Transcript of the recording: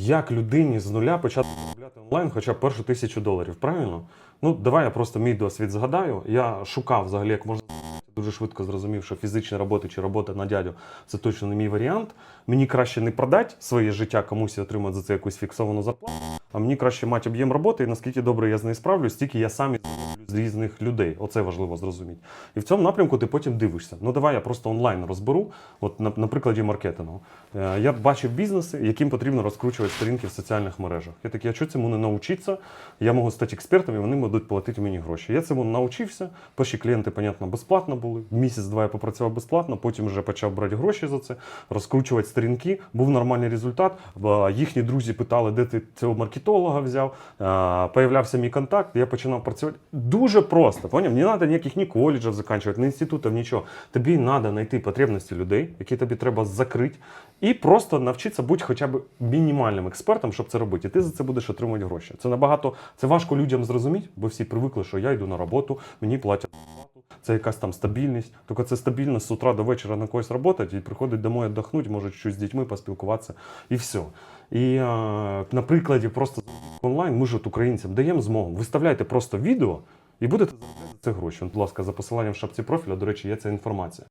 як людині з нуля почати заробляти онлайн хоча б першу тисячу доларів. Правильно? Ну, давай я просто мій досвід згадаю. Я шукав взагалі, як можна дуже швидко зрозумів, що фізична робота чи робота на дядю це точно не мій варіант. Мені краще не продати своє життя комусь і отримати за це якусь фіксовану зарплату, а мені краще мати об'єм роботи, і наскільки добре я з нею справлюсь, стільки я сам з різних людей. Оце важливо зрозуміти. І в цьому напрямку ти потім дивишся. Ну давай я просто онлайн розберу. От на, на прикладі маркетингу. Е, Я бачив бізнеси, яким потрібно розкручувати сторінки в соціальних мережах. Я такий, а що цьому не навчитися? Я можу стати експертом, і вони будуть платити мені гроші. Я цьому навчився. Перші клієнти, понятно, безплатно були. Місяць-два я попрацював безплатно, потім вже почав брати гроші за це, розкручувати сторінки. Був нормальний результат. Їхні друзі питали, де ти цього маркетолога взяв. Появлявся мій контакт, я починав працювати. Дуже просто. Поняв? Не треба ніяких ні коледжів закінчувати, ні інститутів, нічого. Тобі треба знайти потребності людей, які тобі треба закрити, і просто навчитися бути хоча б мінімальним експертом, щоб це робити. І ти за це будеш отримувати гроші. Це набагато це важко людям зрозуміти, бо всі привикли, що я йду на роботу, мені платять. Це якась там стабільність. Тільки це стабільність з утра до вечора на когось працювати і приходить домой віддохнути, може щось з дітьми поспілкуватися і все. І е, на прикладі просто онлайн ми ж от українцям даємо змогу. Виставляйте просто відео і будете за це гроші. Будь ласка, за посиланням в шапці профіля, до речі, є ця інформація.